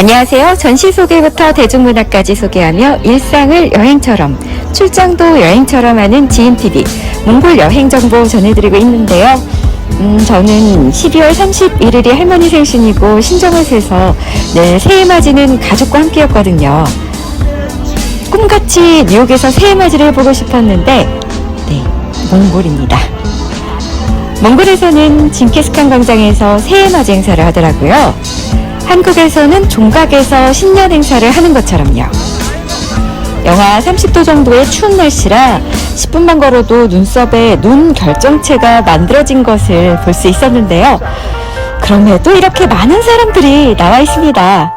안녕하세요. 전시 소개부터 대중문화까지 소개하며 일상을 여행처럼, 출장도 여행처럼 하는 GNTV 몽골 여행 정보 전해드리고 있는데요. 음, 저는 12월 31일이 할머니 생신이고 신정원에서 늘 새해 맞이는 가족과 함께였거든요. 꿈같이 뉴욕에서 새해 맞이를 해보고 싶었는데, 네, 몽골입니다. 몽골에서는 징키스칸 광장에서 새해 맞이 행사를 하더라고요. 한국에서는 종각에서 신년 행사를 하는 것처럼요. 영하 30도 정도의 추운 날씨라 10분만 걸어도 눈썹에 눈 결정체가 만들어진 것을 볼 수 있었는데요. 그럼에도 이렇게 많은 사람들이 나와 있습니다.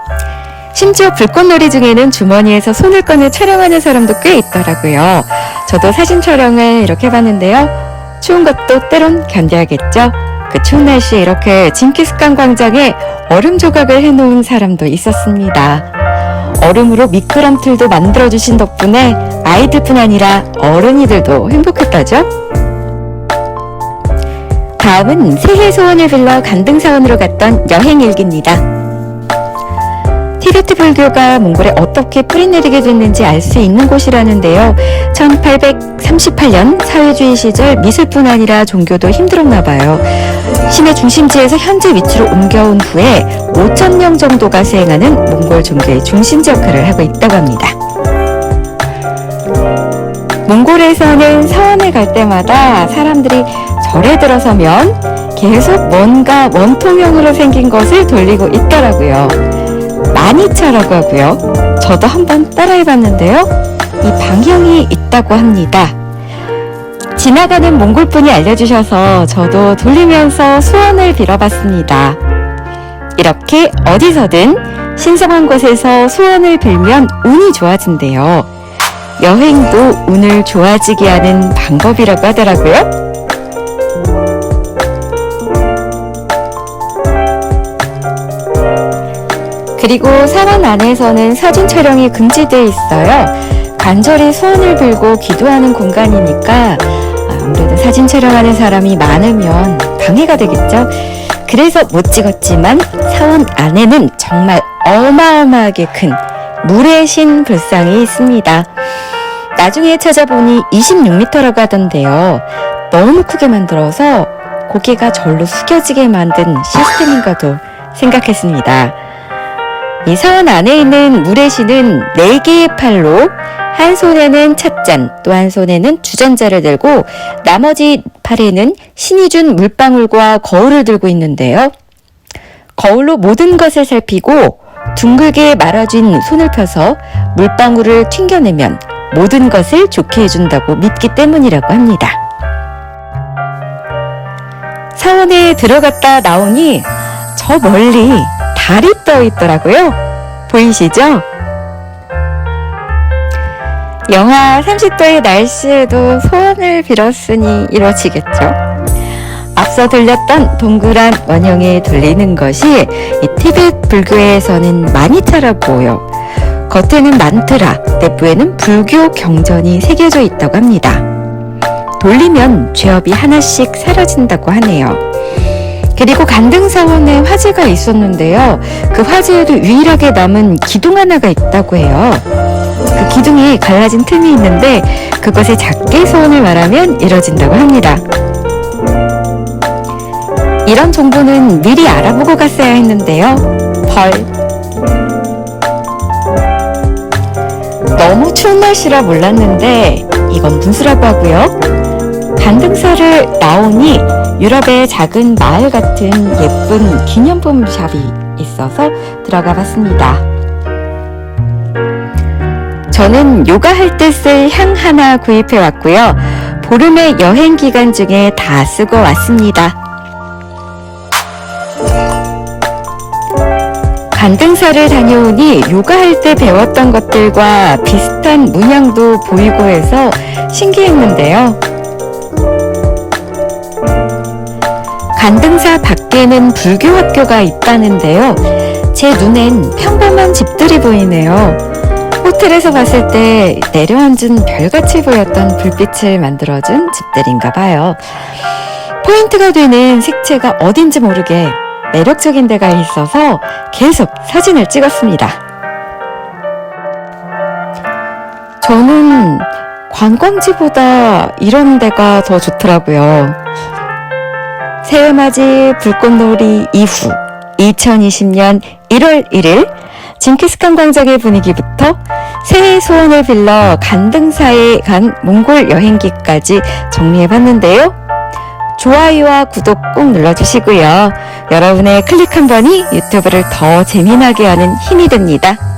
심지어 불꽃놀이 중에는 주머니에서 손을 꺼내 촬영하는 사람도 꽤 있더라고요. 저도 사진 촬영을 이렇게 해봤는데요. 추운 것도 때론 견뎌야겠죠. 그 추운 날씨에 이렇게 징키스칸 광장에 얼음 조각을 해놓은 사람도 있었습니다. 얼음으로 미끄럼틀도 만들어주신 덕분에 아이들뿐 아니라 어른이들도 행복했다죠? 다음은 새해 소원을 빌러 간등사원으로 갔던 여행 일기입니다. 티베트 불교가 몽골에 어떻게 뿌리내리게 됐는지 알 수 있는 곳이라는데요. 1838년 사회주의 시절 미술뿐 아니라 종교도 힘들었나 봐요. 시내 중심지에서 현재 위치로 옮겨온 후에 5천 명 정도가 수행하는 몽골 종교의 중심지 역할을 하고 있다고 합니다. 몽골에서는 사원에 갈 때마다 사람들이 절에 들어서면 계속 뭔가 원통형으로 생긴 것을 돌리고 있더라고요. 마니차라고 하고요. 저도 한번 따라해봤는데요. 이 방향이 있다고 합니다. 지나가는 몽골분이 알려주셔서 저도 돌리면서 소원을 빌어봤습니다. 이렇게 어디서든 신성한 곳에서 소원을 빌면 운이 좋아진대요. 여행도 운을 좋아지게 하는 방법이라고 하더라고요. 그리고 사원 안에서는 사진 촬영이 금지되어 있어요. 간절히 소원을 빌고 기도하는 공간이니까 아무래도 사진 촬영하는 사람이 많으면 방해가 되겠죠. 그래서 못 찍었지만 사원 안에는 정말 어마어마하게 큰 물의 신 불상이 있습니다. 나중에 찾아보니 26m라고 하던데요. 너무 크게 만들어서 고개가 절로 숙여지게 만든 시스템인가도 생각했습니다. 이 사원 안에 있는 물의 신은 네 개의 팔로 한 손에는 찻잔, 또 한 손에는 주전자를 들고 나머지 팔에는 신이 준 물방울과 거울을 들고 있는데요. 거울로 모든 것을 살피고 둥글게 말아준 손을 펴서 물방울을 튕겨내면 모든 것을 좋게 해준다고 믿기 때문이라고 합니다. 사원에 들어갔다 나오니 저 멀리 달이 떠 있더라고요. 보이시죠? 영하 30도의 날씨에도 소원을 빌었으니 이루어지겠죠. 앞서 들렸던 동그란 원형에 돌리는 것이 이 티벳 불교에서는 마니타라고요. 겉에는 만트라, 내부에는 불교 경전이 새겨져 있다고 합니다. 돌리면 죄업이 하나씩 사라진다고 하네요. 그리고 간등사원에 화재가 있었는데요. 그 화재에도 유일하게 남은 기둥 하나가 있다고 해요. 그 기둥이 갈라진 틈이 있는데 그것에 작게 소원을 말하면 이뤄진다고 합니다. 이런 정보는 미리 알아보고 갔어야 했는데요. 벌. 너무 추운 날씨라 몰랐는데 이건 분수라고 하고요. 간등사를 나오니 유럽의 작은 마을 같은 예쁜 기념품 샵이 있어서 들어가 봤습니다. 저는 요가할 때 쓸 향 하나 구입해 왔고요. 보름의 여행 기간 중에 다 쓰고 왔습니다. 간등사를 다녀오니 요가할 때 배웠던 것들과 비슷한 문양도 보이고 해서 신기했는데요. 간등사 밖에는 불교 학교가 있다는데요. 제 눈엔 평범한 집들이 보이네요. 호텔에서 봤을 때 내려앉은 별같이 보였던 불빛을 만들어준 집들인가 봐요. 포인트가 되는 색채가 어딘지 모르게 매력적인 데가 있어서 계속 사진을 찍었습니다. 저는 관광지보다 이런 데가 더 좋더라고요. 새해맞이 불꽃놀이 이후 2020년 1월 1일 징기스칸 광장의 분위기부터 새해 소원을 빌러 간등사에 간 몽골 여행기까지 정리해봤는데요. 좋아요와 구독 꼭 눌러주시고요. 여러분의 클릭 한 번이 유튜브를 더 재미나게 하는 힘이 됩니다.